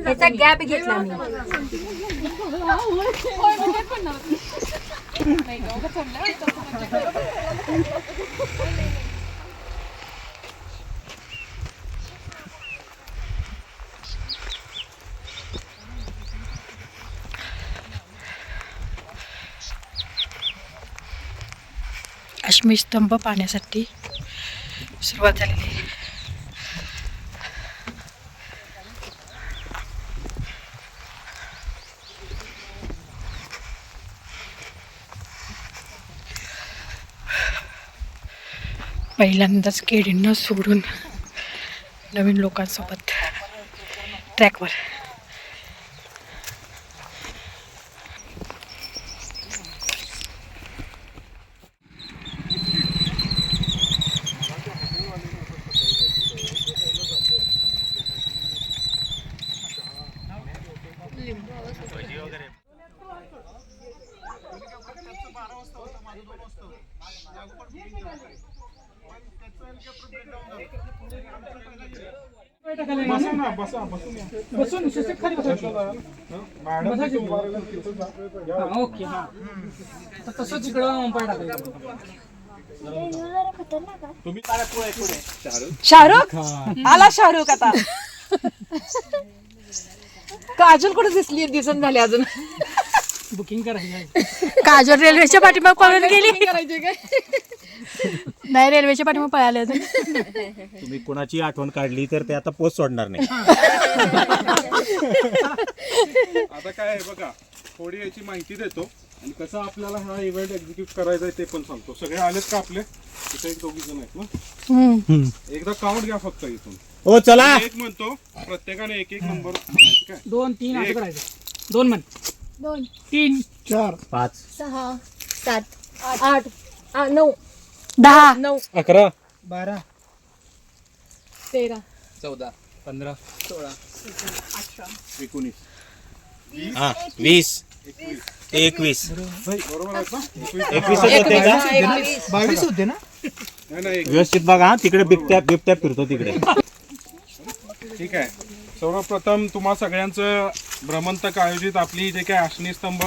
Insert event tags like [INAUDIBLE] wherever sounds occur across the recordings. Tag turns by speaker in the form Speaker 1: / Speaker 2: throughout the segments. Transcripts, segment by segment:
Speaker 1: ह्याचा गॅप घेतला मी.
Speaker 2: अश्मी स्तंभ पाहण्यासाठी सुरुवात झालेली आहे. पहिल्यांदाच केडींना सोडून नवीन लोकांसोबत ट्रॅकवर
Speaker 3: बसा ना बसा बसून या.
Speaker 4: बसून खाली बसायचं
Speaker 3: हं? मॅडम तिथे उभा राहिल्या, तिथं जा. या.
Speaker 4: हा, ओके हा. तर तसंच इकडं पाय टाकायचं
Speaker 3: तुम्ही
Speaker 2: शाहरुख? आला शाहरुख आता. काजल कुठे दिसली? दिसन झाली अजून.
Speaker 4: बुकिंग करायचं
Speaker 2: काजल रेल्वेच्या पाठीमाग पळून गेली.
Speaker 4: करायचे काय?
Speaker 2: नाही रेल्वेच्या पाठीमाग पळाले होते.
Speaker 5: तुम्ही कोणाची आठवण काढली तर ते आता पोस्ट सोडणार नाही.
Speaker 3: आता काय आहे बघा थोडी याची माहिती देतो. आणि कसं आपल्याला हा इव्हेंट एक्झिक्यूट करायचा आहे ते पण सांगतो. सगळे आलेत का आपले? इथे एक दोघी जण आहेत ना? एकदा काउंट घ्या फक्त इथून.
Speaker 5: हो चला.
Speaker 3: एक म्हणतो प्रत्येकाने एक एक नंबर म्हणायचे काय?
Speaker 4: दोन तीन असं करायचं. दोन म्हण.
Speaker 1: दोन.
Speaker 4: तीन.
Speaker 5: पाच
Speaker 1: सहा सात आठ आ, नऊ.
Speaker 2: दहा.
Speaker 1: नऊ.
Speaker 5: अकरा.
Speaker 4: बारा.
Speaker 1: तेरा.
Speaker 4: चौदा. पंधरा. सोळा.
Speaker 3: एकोणीस.
Speaker 5: हा वीस. एकवीस.
Speaker 3: बरोबर आहेत ना
Speaker 5: एकवीसच होते का
Speaker 4: बावीस होते ना?
Speaker 3: नाही नाही एक-
Speaker 5: व्यवस्थित बघा हा, तिकडे बिबट्या बिबट्या फिरतो तिकडे.
Speaker 3: ठीक आहे. सर्वप्रथम तुम्हा सगळ्यांचं भ्रमंतक आयोजित आपली जे काही आशनी स्तंभ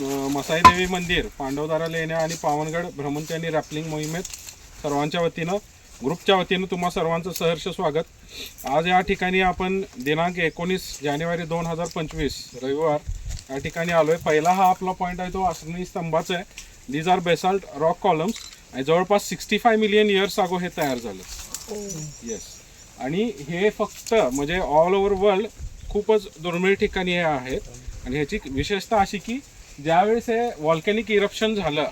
Speaker 3: अं, मसाई देवी मंदिर पांडवदारा लेण्या आणि पावनगड भ्रमंती आणि रॅपलिंग मोहिमेत सर्वांच्या वतीनं ग्रुपच्या वतीनं तुम्हा सर्वांचं सहर्ष स्वागत. आज या ठिकाणी आपण दिनांक एकोणीस जानेवारी दोन हजार पंचवीस रविवार या ठिकाणी आलोय. पहिला हा आपला पॉईंट आहे तो आसनी स्तंभाचा आहे. These are basalt rock columns आणि जवळपास sixty five million years ago हे तयार झालं. येस आणि हे फक्त म्हणजे ऑल ओव्हर वर्ल्ड खूपच दुर्मिळ ठिकाणी हे आहेत. आणि ह्याची विशेषता अशी की ज्यावेळेस हे व्हॉल्कॅनिक इरप्शन झालं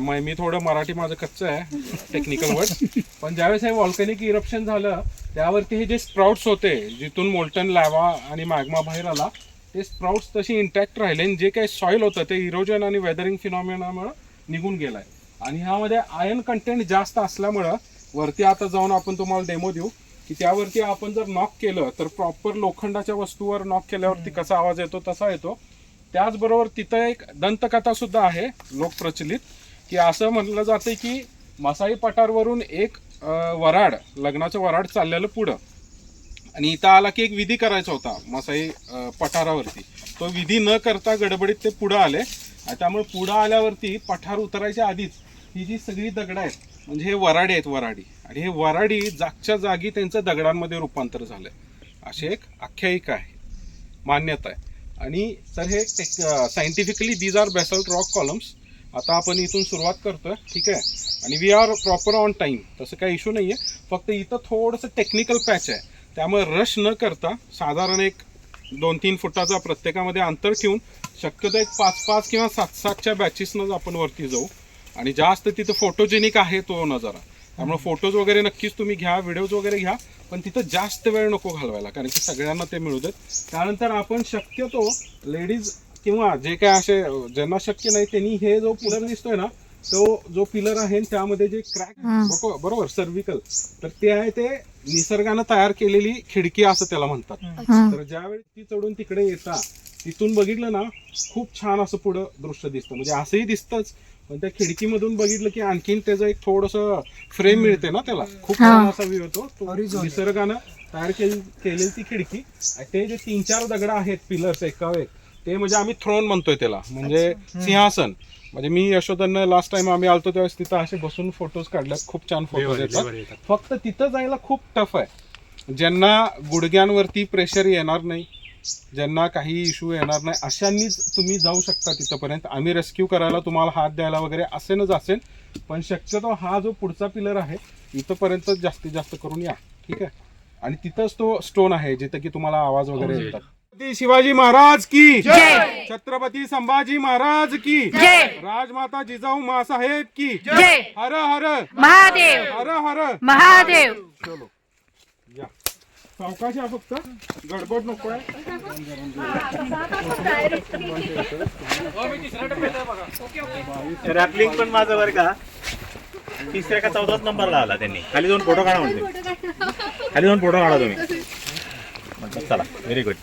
Speaker 3: म- मी थोडं मराठी माझं कच्चं आहे टेक्निकल वर्ड पण ज्यावेळेस हे व्हॉल्कॅनिक इरप्शन झालं त्यावरती हे जे स्प्राउट्स होते जिथून मोल्टन लॅवा आणि मॅग्मा बाहेर आला ते स्प्राउट्स तशी इंटॅक्ट राहिले आणि जे काही सॉईल होतं ते इरोजन आणि वेदरिंग फिनॉमिनामुळे निघून गेलाय. आणि ह्यामध्ये आयर्न कंटेंट जास्त असल्यामुळं वरती आता जाऊन आपण तुम्हाला डेमो देऊ की त्यावरती आपण जर नॉक केलं तर प्रॉपर लोखंडाच्या वस्तूवर नॉक केल्यावरती कसा आवाज येतो तसा येतो. त्याचबरोबर तिथं एक दंतकथा सुद्धा आहे लोकप्रचलित की असं म्हटलं जातं की मसाई पठारवरून एक वराड लग्नाचं वराड चाललेलं पुढं. आणि इथं आला की एक विधी करायचा होता मसाई पठारावरती. तो विधी न करता गडबडीत ते पुढं आले. आणि त्यामुळे पुढं आल्यावरती पठार उतरायच्या आधीच ही जी सगळी दगडं आहेत म्हणजे हे वराडे आहेत वराडी. आणि हे वराडी जागच्या जागी त्यांचं दगडांमध्ये रूपांतर झालंय. अशी एक आख्यायिका आहे. मान्यता आहे. आणि तर हे scientifically these are basalt rock columns आता आपण इथून सुरुवात करतोय ठीक आहे? आणि we are proper on time तसं काही इश्यू नाही आहे फक्त इथं थोडंसं टेक्निकल पॅच आहे. त्यामुळे रश न करता साधारण एक दोन तीन फुटाचा प्रत्येकामध्ये अंतर ठेवून शक्यतो एक पाच पाच किंवा सात सातच्या बॅचेसनंच आपण वरती जाऊ. आणि जास्त तिथं फोटोजेनिक आहे तो नजारा. त्यामुळे फोटोज वगैरे नक्कीच तुम्ही घ्या व्हिडिओज वगैरे घ्या. पण तिथं जास्त वेळ नको घालवायला कारण की सगळ्यांना ते मिळू देत. त्यानंतर आपण शक्यतो लेडीज किंवा जे काय असे ज्यांना शक्य नाही त्यांनी हे जो पिलर दिसतोय ना तो जो पिलर आहे त्यामध्ये जे क्रॅक बरोबर सर्विकल तर ते आहे ते निसर्गानं तयार केलेली खिडकी असं त्याला म्हणतात. तर ज्यावेळी ती चढून तिकडे येता तिथून बघितलं ना खूप छान असं पुढं दृश्य दिसतं. म्हणजे असंही दिसतंच पण त्या खिडकीमधून बघितलं की आणखीन त्याचं एक थोडस फ्रेम मिळते ना त्याला. खूप छान असा व्ह्यू होतो तो निसर्गानं तयार केली केलेली ती खिडकी. आणि ते जे तीन चार दगड आहेत पिलर्स एकावर एक ते म्हणजे आम्ही थ्रोन म्हणतोय त्याला. म्हणजे सिंहासन. म्हणजे मी यशोधन लास्ट टाइम आम्ही आलतो त्यावेळेस तिथं असे बसून फोटोज काढल्यात. खूप छान फोटोज येतात. फक्त तिथं जायला खूप टफ आहे. ज्यांना गुडघ्यांवरती प्रेशर येणार नाही ज्यांना काही इश्यू येणार नाही अशांनीच तुम्ही जाऊ शकता तिथपर्यंत. आम्ही रेस्क्यू करायला तुम्हाला हात द्यायला वगैरे असेनच असेल पण शक्यतो हा जो पुढचा पिलर आहे इथपर्यंत जास्तीत जास्त करून या. ठीक आहे? आणि तिथंच तो स्टोन आहे जिथं की तुम्हाला आवाज वगैरे येतात. छत्रपती शिवाजी महाराज की! छत्रपती संभाजी महाराज की! राजमाता जिजाऊ मासाहेब की!
Speaker 2: जय!
Speaker 3: हर हर!
Speaker 2: महादेव!
Speaker 3: हर हर!
Speaker 2: महादेव!
Speaker 3: चलो. सावकाश आहे फक्त गडबड नको आहे
Speaker 5: रॅपलिंग पण माझं बरं का. तिसऱ्या का चौदाच नंबर लावला त्यांनी. खाली दोन फोटो काढा म्हणते. खाली दोन फोटो काढा तुम्ही. म्हटलं चला व्हेरी गुड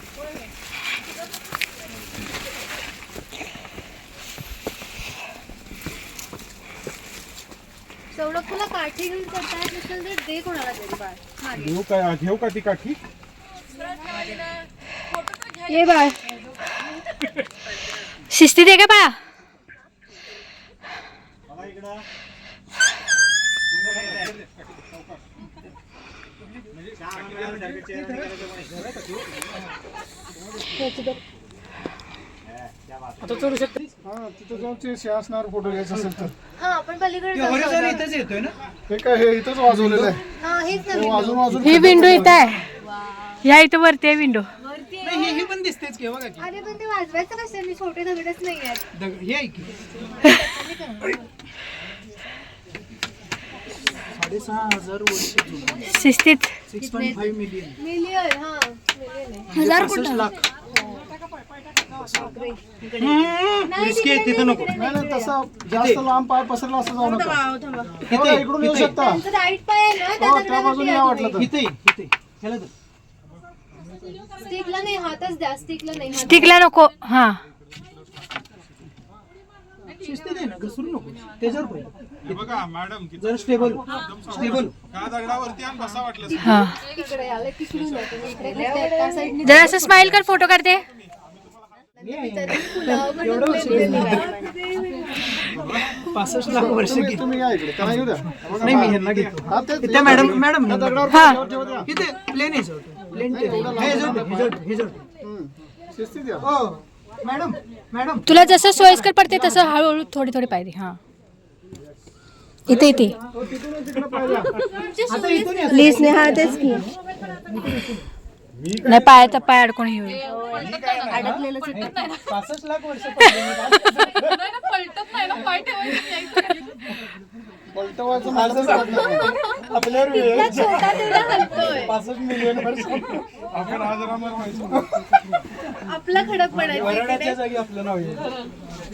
Speaker 1: काठी घेऊन नसेल तर दे कोणाला तरी बाळ. मागे.
Speaker 3: घेऊ काय घेऊ का ती काठी?
Speaker 1: ये बाळ.
Speaker 2: शिस्तीत आहे का बाळा.
Speaker 4: आता चढू शकते.
Speaker 6: हा तिथं जाऊन ते सिंहासनावर फोटो घ्यायचा असेल तर.
Speaker 1: हा आपण पलीकडे जाऊ.
Speaker 4: हॉरिझॉन इथंच येतोय ना?
Speaker 6: हे काय हे इथंच वाजवलेलं आहे.
Speaker 1: हा हेच
Speaker 6: वाजून वाजून
Speaker 2: ही विंडो इथं आहे. ह्या इथं वरती आहे विंडो.
Speaker 4: नाही हे- हे पण दिसतेच की बघा की.
Speaker 1: अरे पण ते वाजवायचं कसं मी छोटे दगडच नाही आहेत.
Speaker 4: दग- हे आहे की. साडेसहा हजार वर्ष जुनं.
Speaker 2: शिस्तीत.
Speaker 4: Six point five million
Speaker 1: million हा मिलियन आहे.
Speaker 2: हजार
Speaker 4: पासष्ट लाख.
Speaker 5: रिस्की आहे तिथं नको.
Speaker 6: नाही नाही तसं जास्त लांब पाय पसरला असं जाऊ नका. हे इकडून येऊ शकता.
Speaker 1: त्यांचं राईट पाय आहे ना त्या
Speaker 6: हो त्या बाजूने या वाटलं तर.
Speaker 4: इथे इथे ह्याला धर.
Speaker 1: स्टिकला नाही हातच द्या स्टिकला नाही हात
Speaker 2: स्टिकला नको. हा.
Speaker 4: शिस्तीत आहे ना घसरू नको. त्याच्यावर पहिलं
Speaker 3: हे बघा मॅडम
Speaker 4: जर स्टेबल स्टेबल
Speaker 3: का दगडावरती आणि बसा वाटलं
Speaker 2: हा.
Speaker 1: तिकडे आलं तिकडून आहे तुम्ही इकडे त्या- त्या साईडने
Speaker 2: जरा असं स्माइल कर फोटो काढते
Speaker 1: तरी फुलावर बनवलेली आहे.
Speaker 4: पासष्ट लाख वर्ष
Speaker 6: तुम्ही
Speaker 4: गेली.
Speaker 6: तुम्ही या इकडे त्यांना येऊ द्या. हे बघा,
Speaker 4: नाही मी ह्यांना घेतो
Speaker 6: हा, ते-
Speaker 4: त्या मॅडम मॅडम
Speaker 6: त्या दगडावर
Speaker 2: हा.
Speaker 6: ठेवा, ठेवा, ठेवा.
Speaker 4: इथे प्लेन आहे प्लेन हे
Speaker 6: हम्म. शिस्तीत या.
Speaker 4: हो मॅडम मॅडम.
Speaker 2: तुला जसं सोयीस्कर पडते तसं हळूहळू थोडी थोडी पाहिजे हा. इथे इथे.
Speaker 4: आता इथून या.
Speaker 1: प्लीज नेहा तेच की.
Speaker 2: नाही पायाचा पाय अडकून होईल.
Speaker 4: पासष्ट लाख वर्ष पहिले.
Speaker 6: पलटवायचं माणसंच लागणार नाही. आपल्यावर वेळ आहे.
Speaker 1: छोटा तेवढा हलतोय
Speaker 6: पासष्ट मिलियन वर्ष
Speaker 3: आपण आज रामर व्हायचो
Speaker 1: आपला खडक पडायचा
Speaker 4: जागी आपलं नाव येईल.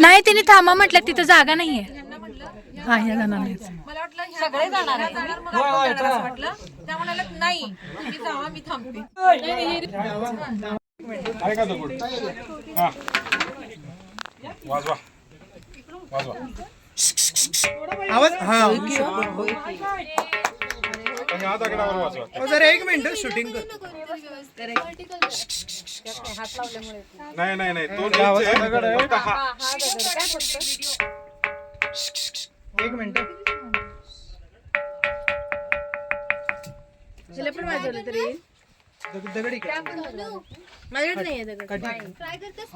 Speaker 4: नाही
Speaker 2: तिने थांबा म्हटलं तिथं जागा नाहीये. हा ह्या जाणार नाही
Speaker 7: मला वाटलं सगळे जाणार वाटलं त्या म्हणाला नाही तुम्ही जावा मी थांबते.
Speaker 3: हा.
Speaker 4: आवाज हा.
Speaker 3: पण
Speaker 4: हो, जरा एक मिनिट शूटिंग कर.
Speaker 3: नाही नाही नाही तो नीच आहे. फक्त हा.
Speaker 4: एक मिनिट. दग- दगड इकडे.
Speaker 1: माझ्याकडे नाहीये दगड. ट्राय करतेस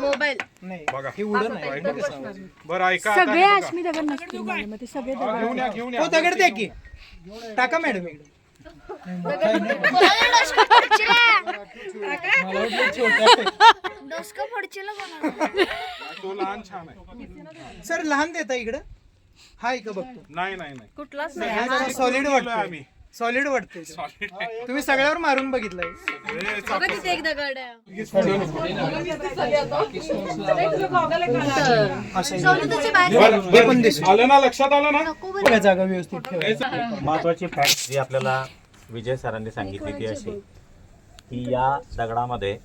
Speaker 1: मोबाईल.
Speaker 4: नाही
Speaker 3: बघा.
Speaker 4: हे उडन आहे इकडे?
Speaker 3: बरं ऐका आता
Speaker 2: सगळे
Speaker 3: हे बघा.
Speaker 2: दगड नसतील सगळे
Speaker 3: हा, घेऊन या घेऊन
Speaker 4: हो
Speaker 3: या
Speaker 4: दगड द्या की? टाका मॅडम इकडे. मला वाटलं छोटा आहे.
Speaker 3: तो लहान छान आहे.
Speaker 4: सर लहान देता इकडं?
Speaker 6: हाय का बघतो.
Speaker 3: नाही नाही नाही.
Speaker 7: कुठलाच
Speaker 6: सॉलिड वाटतंय.
Speaker 3: आम्ही.
Speaker 6: सॉलिड वाटतंय
Speaker 3: Solid.
Speaker 6: तुम्ही सगळ्यावर मारून बघितलंय.
Speaker 1: बघा तिथे एक दगड आहे. सवलतीची बाहेर.
Speaker 3: आलं ना लक्षात आलं ना?
Speaker 6: जागा व्यवस्थित ठेवा.
Speaker 5: महत्वाची फॅक्ट जी आपल्याला विजय सरांनी सांगितली ती अशी की या दगडामध्ये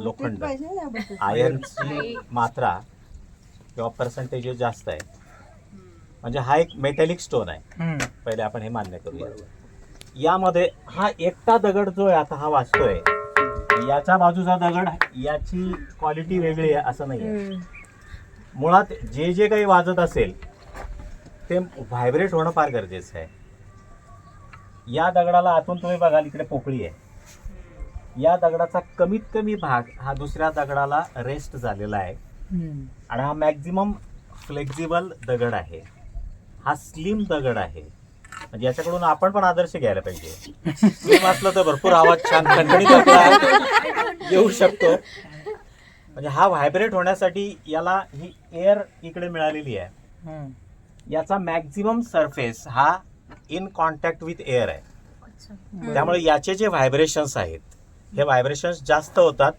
Speaker 5: लोखंड आयर्नची मात्रा किंवा पर्सेंटेज जास्त आहे म्हणजे हा एक मेटॅलिक स्टोन आहे. पहिले आपण हे मान्य करूया. यामध्ये हा एकटा दगड जो आहे आता हा वाचतोय. याच्या बाजूचा दगड याची क्वालिटी वेगळी आहे असं नाही आहे मुळात जे जे काही वाजत असेल ते व्हायब्रेट होणं फार गरजेचं आहे. या दगडाला आतून तुम्ही बघाल इकडे पोकळी आहे. या दगडाचा कमीत कमी भाग हा दुसऱ्या दगडाला रेस्ट झालेला आहे. आणि हा मॅक्झिमम फ्लेक्झिबल दगड आहे. हा स्लिम दगड आहे. म्हणजे याच्याकडून आपण पण आदर्श घ्यायला पाहिजे. असलं तर भरपूर आवाज छान खणखणीत आपला येऊ शकतो. म्हणजे हा व्हायब्रेट होण्यासाठी याला ही एअर इकडे मिळालेली आहे. याचा मॅक्झिमम सरफेस हा इन कॉन्टॅक्ट विथ एअर आहे. त्यामुळे याचे जे व्हायब्रेशन्स आहेत हे व्हायब्रेशन्स जास्त होतात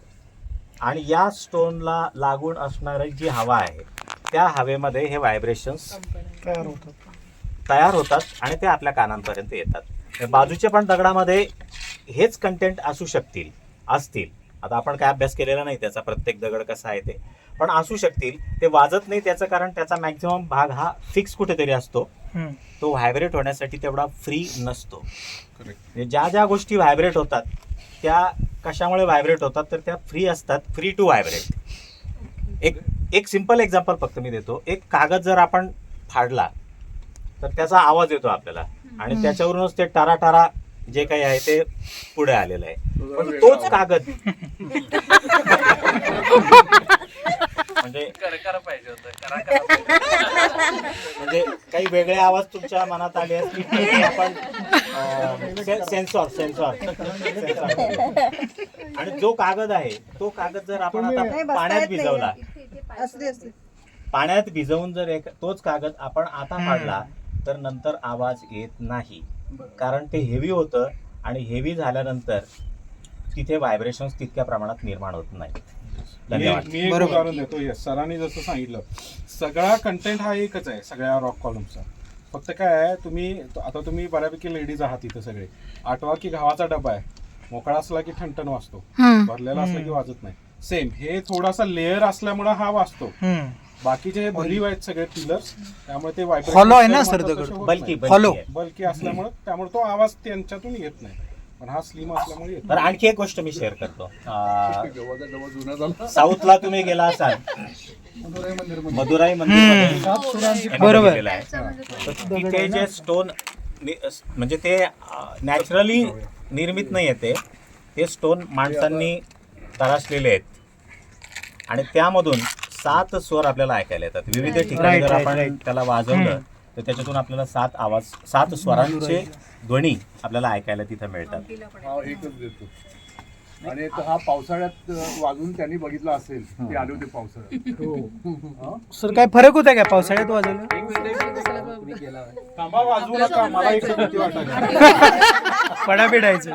Speaker 5: आणि या स्टोनला लागून असणारी जी हवा आहे त्या हवेमध्ये हे व्हायब्रेशन्स
Speaker 6: तयार होतात.
Speaker 5: तयार होतात आणि ते आपल्या कानांपर्यंत येतात. बाजूच्या पण दगडामध्ये हेच कंटेंट असू शकतील असतील. आता आपण काय अभ्यास केलेला नाही त्याचा प्रत्येक दगड कसा आहे ते. पण असू शकतील. ते वाजत नाही त्याचं कारण त्याचा मॅक्झिमम भाग हा फिक्स कुठेतरी असतो. तो व्हायब्रेट होण्यासाठी तेवढा फ्री नसतो. म्हणजे ज्या ज्या गोष्टी व्हायब्रेट होतात त्या कशामुळे व्हायब्रेट होतात तर त्या फ्री असतात. फ्री टू व्हायब्रेट एक एक सिंपल एक्झाम्पल फक्त मी देतो. एक कागद जर आपण फाडला तर त्याचा आवाज येतो आपल्याला. आणि त्याच्यावरूनच ते टारा टारा जे काही आहे ते पुढे आलेलं आहे. पण तोच कागद. म्हणजे [LAUGHS] म्हणजे काही वेगळे आवाज तुमच्या मनात आले असतील आपण सेन्सॉर सेन्सॉर आणि जो कागद आहे तो कागद जर आपण आता पाण्यात भिजवला. पाण्यात भिजवून जर एक तोच कागद आपण आता फाडला तर नंतर आवाज येत नाही. कारण ते हेवी होतं आणि हेवी झाल्यानंतर तिथे व्हायब्रेशन्स तितक्या प्रमाणात निर्माण होत नाही धन्यवाद.
Speaker 3: मी मी एक उदाहरण देतो. येस सरांनी जसं सांगितलं सगळा कंटेंट हा एकच आहे सगळ्या रॉक कॉलमचा फक्त काय आहे तुम्ही आता तुम्ही बऱ्यापैकी लेडीज आहात इथं सगळे. आठवा की घावाचा डबा आहे. मोकळा असला की ठणठण वाजतो. भरलेला असला की वाजत नाही. सेम हे थोडासा लेअर असल्यामुळे हा वाजतो. बाकीचे हे भरीव आहेत सगळे पिलर्स त्यामुळे ते
Speaker 6: Hollow आहे ना सर दगड?
Speaker 5: बल्की.
Speaker 6: Hollow.
Speaker 5: बल्की आहे.
Speaker 3: बल्की असल्यामुळे त्यामुळे तो आवाज त्यांच्यातून येत नाही. पण हा स्लिम असल्यामुळे येतो
Speaker 5: तर आणखी एक गोष्ट मी शेअर करतो. अं, साऊथला तुम्ही गेला असाल. मदुराई मंदिर
Speaker 6: बरोबर.
Speaker 5: तिथे जे स्टोन म्हणजे ते नॅचरली निर्मित नाही ते. ते स्टोन माणसांनी तरासलेले आहेत. आणि त्यामधून सात स्वर आपल्याला ऐकायला येतात. विविध ठिकाणी जर आपण. त्याला वाजवलं तर त्याच्यातून आपल्याला सात आवाज सात स्वरांचे ध्वनी आपल्याला ऐकायला तिथं मिळतात.
Speaker 8: हा एकच देतो. आणि तो हा पावसाळ्यात अ, वाजवून त्यांनी बघितला असेल ते आले होते पावसाळ्यात. [LAUGHS]
Speaker 6: सर काय फरक होता काय पावसाळ्यात वाजवलं?
Speaker 3: थांबा वाजवू नका. मला एक भीती वाटायला
Speaker 6: पडा पिडायचं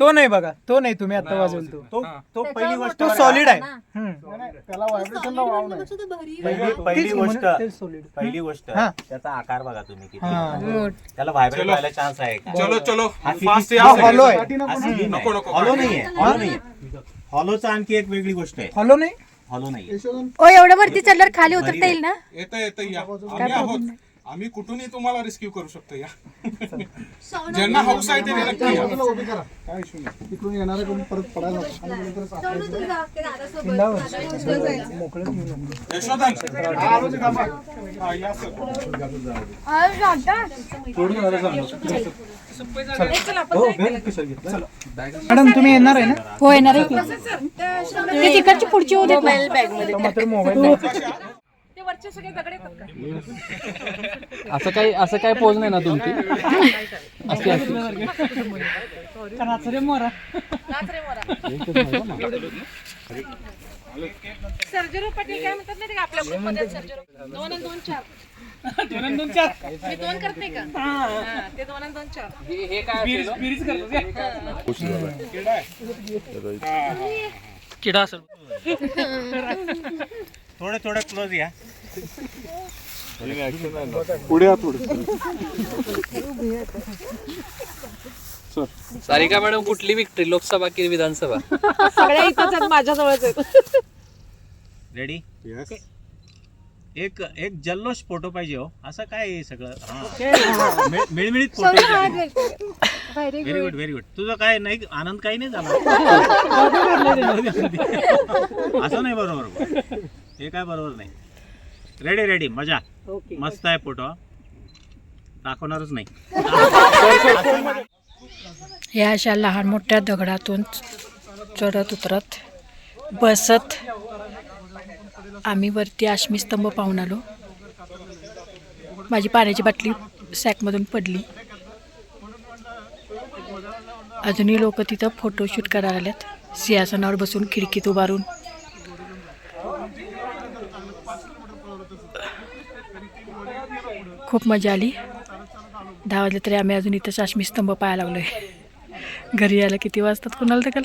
Speaker 6: तो नाही बघा तो नाही तुम्ही आता वाजवल तो.
Speaker 5: तो तो पहिली गोष्ट
Speaker 6: तो? सॉलिड आहे.
Speaker 8: त्याला व्हायब्रेशनला वाव नाही.
Speaker 5: पहिली पहिली गोष्ट
Speaker 6: सॉलिड
Speaker 5: पहिली गोष्ट
Speaker 6: हा.
Speaker 5: त्याचा आकार बघा तुम्ही किती.
Speaker 6: हा.
Speaker 5: त्याला व्हायब्रेट व्हायला चान्स आहे का?
Speaker 3: चलो चलो.
Speaker 5: हा
Speaker 3: फास्ट या
Speaker 6: हा आहे.
Speaker 5: हा
Speaker 3: नको,
Speaker 5: आहे.
Speaker 3: नको,
Speaker 5: हॉलो
Speaker 3: काढ.
Speaker 5: नाहीये. हॉलो नाहीये. हॉलोचा आणखी एक वेगळी गोष्ट आहे.
Speaker 6: हॉलो नाही?
Speaker 5: हॉलो नाहीये.
Speaker 2: ओ एवढं वरती चढल्यावर खाली उतरता येईल ना?
Speaker 3: येतं येतं या. आम्ही आहोत. आम्ही कुठूनही तुम्हाला रेस्क्यू करू शकतो या. ज्यांना हाऊस आहे ते नक्की या.
Speaker 8: त्याला उभी करा
Speaker 3: काय इश्यू नाही.
Speaker 8: तिकडून येणारे कोणी परत पडायला नको. आणि नंतर
Speaker 1: सवलत तू
Speaker 6: घेऊन ये.
Speaker 3: हा, या सर.
Speaker 6: मॅडम तुम्ही येणार आहे ना?
Speaker 2: हो येणार आहे की? ती तिकडची पुढची होऊ देत नाही.
Speaker 6: तो मात्र मोबाईल
Speaker 7: वरचे सगळे दगड येतात का?
Speaker 9: असं काही असं काय पोज नाही ना तुमची? असते असते
Speaker 7: नाच रे मोरा. सर्जरो पाटील काय म्हणतात नाही का? आपल्या ग्रुपमध्ये सर्जरो दोन आणि दोन चार.
Speaker 4: दोन आणि दोन चार.
Speaker 7: मी दोन करत का? हा, ते दोन आणि दोन चार.
Speaker 4: बिरीज बिरीज करतो काय? किडा असेल.
Speaker 5: थोडे थोडे क्लोज या.
Speaker 3: पुढे
Speaker 9: सारिका मॅडम कुठली विक्ट्री लोकसभा की विधानसभा?
Speaker 7: सगळ्या इथंच माझ्याजवळच आहेत.
Speaker 5: रेडी
Speaker 3: येस
Speaker 5: एक एक जल्लोष फोटो पाहिजे हो. असं काय आहे सगळं? हा. मिळ- मिळमिळीत photo very good very good तुझं काय नाही आनंद काही नाही झाला? [LAUGHS] असं नाही बरोबर. हे काय बरोबर नाही. रेडी रेडी मजा. मस्त आहे फोटो दाखवणारच नाही.
Speaker 2: या अशा लहान मोठ्या दगडातून चढत उतरत बसत आम्ही वरती आश्मी स्तंभ पाहून आलो. माझी पाण्याची बाटली सॅकमधून पडली. अजूनही लोक तिथं फोटोशूट करायला आलेत. सिंहासनावर बसून खिडकीत उभारून. खूप मजा आली. दहा वाजले तरी आम्ही अजून इथं चाष्मी स्तंभ पाहायला लागलोय. घरी यायला किती वाजतात कुणाला तर कल